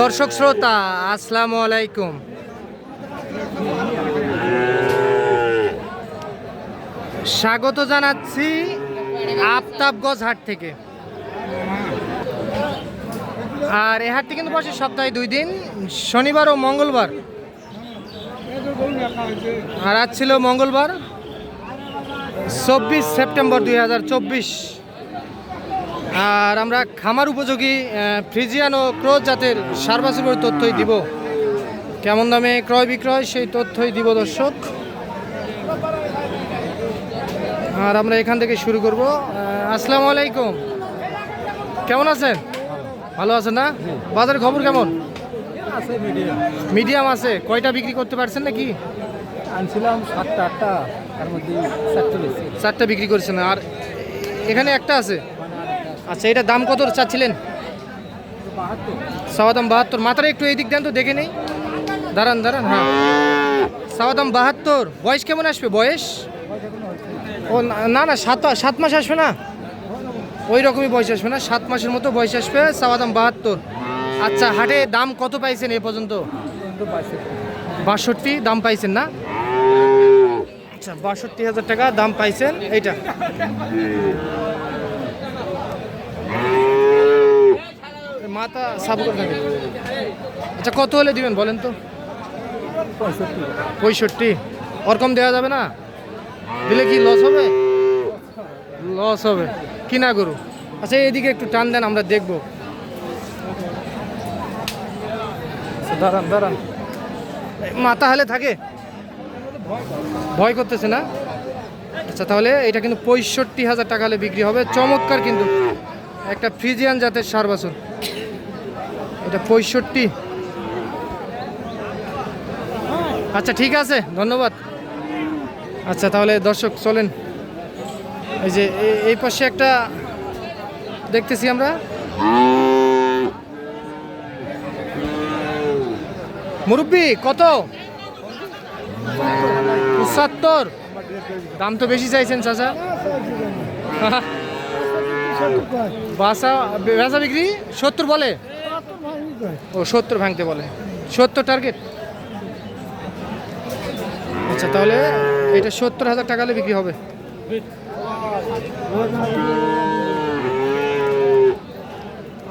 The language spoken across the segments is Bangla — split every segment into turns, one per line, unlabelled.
দর্শক শ্রোতা, আসসালামু আলাইকুম। স্বাগত জানাচ্ছি আফতাবগঞ্জ হাট থেকে। আর এই হাটটি কিন্তু বসে সপ্তাহে দুই দিন, শনিবার ও মঙ্গলবার। আর আজ ছিল মঙ্গলবার, চব্বিশ সেপ্টেম্বর দুই হাজার চব্বিশ। আর আমরা খামার উপযোগী ফ্রিজিয়ান ও ক্রোজ জাতের সার্বাসুর তথ্যই দিব। কেমন দামে ক্রয় বিক্রয় সেই তথ্যই দিব দর্শক। আর আমরা এখান থেকে শুরু করব। আসসালামু আলাইকুম। কেমন আছেন? ভালো আছেন না? বাজারের খবর কেমন?
মিডিয়াম
আছে। কয়টা বিক্রি করতে পারছেন নাকি?
আনছিলাম সাতটা আটটা তার মধ্যে চারটা
বিক্রি করেছেন। আর এখানে একটা আছে। আচ্ছা এটা দাম কত চাচ্ছিলেন? সাওয়াদাম বাহাত্তর। মাথাটা একটু এই দিক দেন তো, দেখে নেই। দাঁড়ান দাঁড়ান হ্যাঁ। সাওয়াদাম বাহাত্তর। বয়স কেমন আসবে? বয়স? ও না- না, সাত সাত মাস আসবে না? ওই রকমই বয়স আসবে না? সাত মাসের মতো বয়স আসবে সাওয়াদাম বাহাত্তর। আচ্ছা হাটে দাম কত পাইছেন এ পর্যন্ত? বাষট্টি, দাম পাইছেন না? আচ্ছা বাষট্টি হাজার টাকা দাম পাইছেন, এইটা। মাথা সাব করে থাকে আচ্ছা কত হলে দিবেন বলেন তো?
পঁয়ষট্টি।
ওরকম দেওয়া যাবে না? দিলে কি লস হবে? লস হবে। কি না গরু আচ্ছা এদিকে একটু টান দেন আমরা দেখব। আচ্ছা, দাঁড়ান দাঁড়ান। মাথা হালে থাকে? ভয় করতেছে না? আচ্ছা তাহলে এটা কিন্তু পঁয়ষট্টি হাজার টাকা হলে বিক্রি হবে। চমৎকার কিন্তু একটা ফ্রিজিয়ান জাতের সার বাছুর। এটা পঁয়ষট্টি। আচ্ছা ঠিক আছে, ধন্যবাদ। আচ্ছা তাহলে দর্শক, চলেন। এই যে এই পাশে একটা দেখতেছি আমরা। মুরব্বি, কত? পঁচাত্তর। দাম তো বেশি চাইছেন, চাচা। বাসা, বেচা বিক্রি? সত্তর বলে? ও সত্তর ভাঙতে বলে। সত্তর টার্গেট আচ্ছা তাহলে এটা সত্তর হাজার টাকা বিক্রি হবে।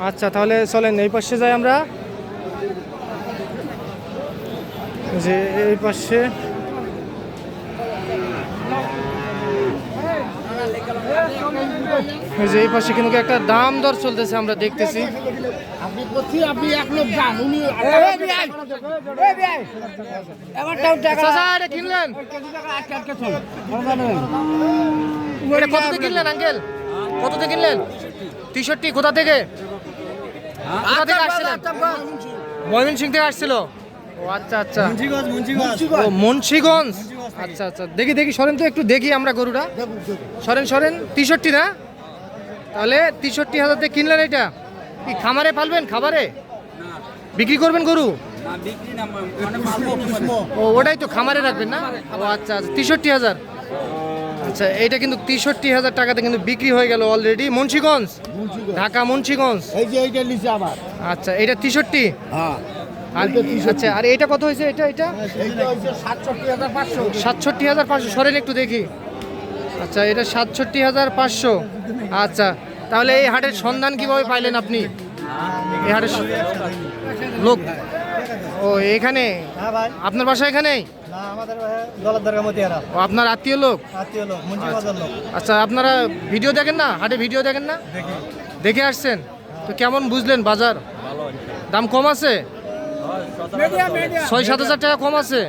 আচ্ছা তাহলে চলেন, এই পাশে যাই আমরা। যে, এই পাশে এই যে এই পাশে কিন্তু একটা দাম দর চলতেছে আমরা দেখতেছি।
আপনি করছি আপনি এক লোক যান উনি
চাচা, এটা কিনলেন? আঙ্কেল? কত দিয়ে কিনলেন কোথা থেকে? কোথা থেকে আসছিলেন? ময়মন সিং থেকে আসছিল? ও আচ্ছা আচ্ছা। ও মুন্সিগঞ্জ। আচ্ছা আচ্ছা। দেখি দেখি সরেন তো একটু দেখি আমরা গরুটা। সরেন সরেন। তিষট্টি না? তাহলে তিষট্টি হাজার দিয়ে কিনলেন এটা? কি খামারে পালবেন খাবারে? বিক্রি করবেন গরু? ও ওটাই তো খামারে রাখবেন না? ও আচ্ছা আচ্ছা তেষট্টি হাজার। আচ্ছা এইটা কিন্তু তেষট্টি হাজার টাকাতে কিন্তু বিক্রি হয়ে গেল অলরেডি মুন্সিগঞ্জ? ঢাকা মুন্সিগঞ্জ?
এই যে এইটা নিচে আবার।
আচ্ছা এটা তেষট্টি?
হ্যাঁ।
আর আচ্ছা আর এটা কত হয়েছে? এটা এটা?
সাতষট্টি হাজার পাঁচশো।
সাতষট্টি হাজার পাঁচশো। সরেন একটু দেখি। আচ্ছা এটা সাতষট্টি হাজার পাঁচশো। আচ্ছা তাহলে এই হাটের সন্ধান কীভাবে পাইলেন আপনি? এই হাটের লোক। ও, এখানে? আপনার বাসা এখানেই
না আমাদের দলের দরকার মতো এরা
ও, আপনার আত্মীয় লোক? আচ্ছা আপনারা ভিডিও দেখেন না? হাটে ভিডিও দেখেন না?
দেখে
আসছেন? তো কেমন বুঝলেন বাজার? দাম কম আছে? ছয় সাত হাজার টাকা কম আছে?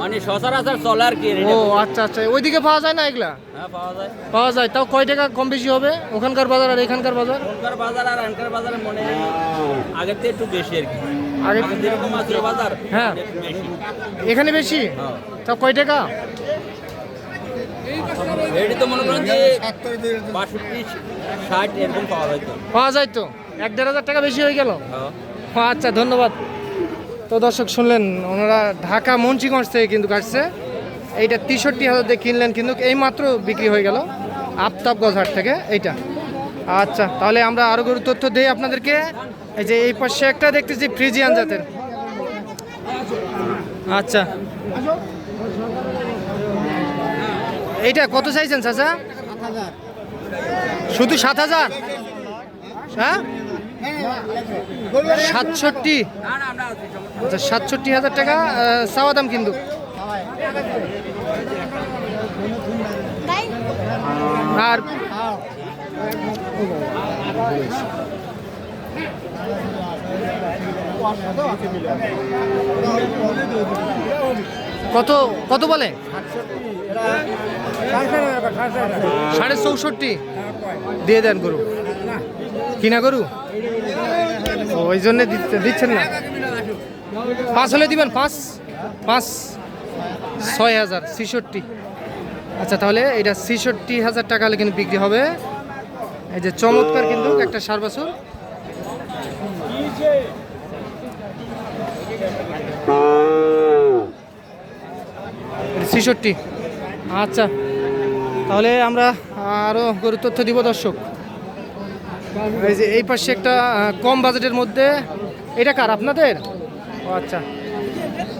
মানে সচরাচর চলে আর কি
ও আচ্ছা আচ্ছা। ওইদিকে পাওয়া যায় না এগুলা?
হ্যাঁ পাওয়া যায়।
পাওয়া যায়। তাও কয় টাকা কম বেশি হবে? ওখানকার বাজার আর এখানকার বাজার?
ওখানকার বাজার আর আনকার বাজারে মনে হয় আগের থেকে একটু বেশি আর কি।
আগে
যেরকম বাজার
হ্যাঁ। এখানে বেশি? তাও কয় টাকা?
এটি তো মনে করেন যে বাষট্টি ষাট এরকম পাওয়া যায় তো।
পাওয়া যায় তো। এক দেড় হাজার টাকা বেশি হয়ে গেল?
হ্যাঁ।
ও আচ্ছা ধন্যবাদ। তো দর্শক, শুনলেন, ওনারা ঢাকা মুন্সিগঞ্জ থেকে কিন্তু কাটছে এইটা তেষট্টি হাজার দিয়ে কিনলেন কিন্তু এই মাত্র বিক্রি হয়ে গেল আফতাবগঞ্জ হাট থেকে এইটা। আচ্ছা তাহলে আমরা আরও গরুর তথ্য দিই আপনাদেরকে। এই যে এই পাশে একটা দেখতেছি ফ্রিজিয়ান জাতের। আচ্ছা। এইটা কত চাইছেন, চাচা? শুধু সাত হাজার? হ্যাঁ? সাতষট্টি। আচ্ছা সাতষট্টি হাজার টাকা চাওয়া দাম কিন্তু। আর কত কত বলে? সাড়ে চৌষট্টি। দিয়ে দেন গরু। কিনা গরু? ওই জন্য দিচ্ছেন না। পাঁচ হলে দিবেন, পাঁচ? পাঁচ? ছয় হাজার, ছিষট্টি। আচ্ছা তাহলে এটা ছিষট্টি হাজার টাকা হলে কিন্তু বিক্রি হবে। এই যে চমৎকার কিন্তু একটা সার বাছুর। ছিষট্টি। আচ্ছা তাহলে আমরা আরও গরুর তথ্য দিব দর্শক। এই যে এই পাশে একটা কম বাজেটের মধ্যে, এটা কার, আপনাদের? ও আচ্ছা।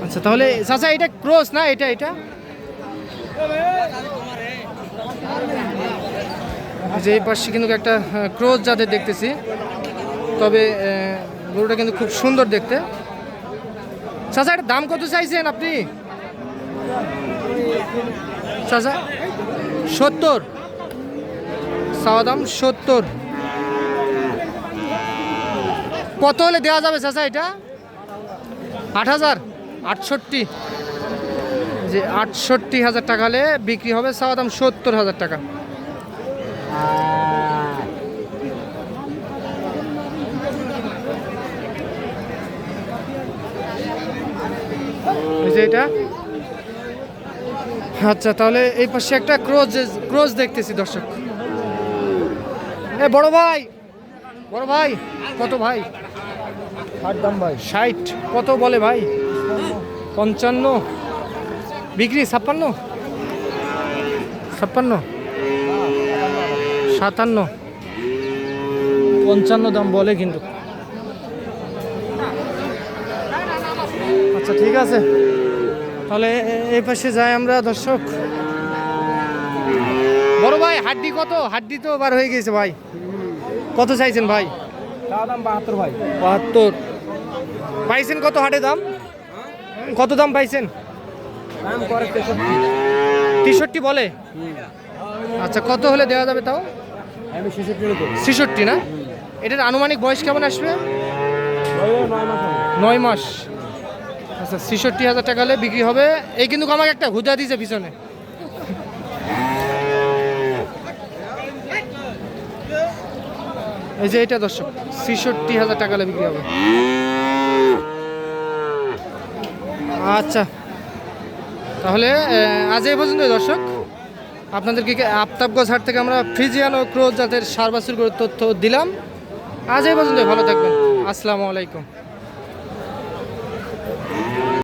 আচ্ছা তাহলে, চাচা, এটা ক্রস না এটা এটা? যে এই পাশে কিন্তু একটা ক্রস যাদের দেখতেছি, তবে গরুটা কিন্তু খুব সুন্দর দেখতে। চাচা, এটার দাম কত চাইছেন আপনি? চাচা, সত্তর। চাওয়া দাম সত্তর। কত হলে দেওয়া যাবে চাচা এটা? আট হাজার? আটষট্টি। যে আটষট্টি হাজার টাকা হলে বিক্রি হবে চাওয়া দাম সত্তর হাজার টাকা। এটা। আচ্ছা তাহলে এই পাশে একটা ক্রোজ ক্রোজ দেখতেছি দর্শক। এ বড় ভাই! বড় ভাই কত ভাই?
ষাট দাম ভাই।
ষাট কত বলে ভাই? পঞ্চান্ন। বিক্রি ছাপ্পান্ন? ছাপ্পান্ন? সাতান্ন? পঞ্চান্ন দাম বলে কিন্তু। আচ্ছা ঠিক আছে। তাহলে এই পাশে যাই আমরা দর্শক। বড় ভাই হাড্ডি কত? হাড্ডি তো বার হয়ে গেছে ভাই। কত চাইছেন ভাই?
দাম বাহাত্তর ভাই।
বাহাত্তর। পাইছেন কত হাটে দাম? কত দাম পাইছেন?
তেষট্টি।
বলে? আচ্ছা কত হলে দেওয়া যাবে তাও?
ছেষট্টি
না? এটার আনুমানিক বয়স কেমন আসবে?
নয় মাস
নয় মাস। আচ্ছা ছেষট্টি হাজার টাকা হলে বিক্রি হবে। এই কিন্তু আমাকে একটা হুদা দিয়েছে পিছনে। এই যে এটা দর্শক, ছেষট্টি হাজার টাকা বিক্রি হবে। আচ্ছা। তাহলে আজ এই পর্যন্ত দর্শক। আপনাদেরকে আফতাবগঞ্জ হাট থেকে আমরা ফ্রিজিয়ান ও ক্রোজ জাতের সার গরুর তথ্য দিলাম। আজ এই পর্যন্ত ভালো থাকবেন। আসসালামু আলাইকুম।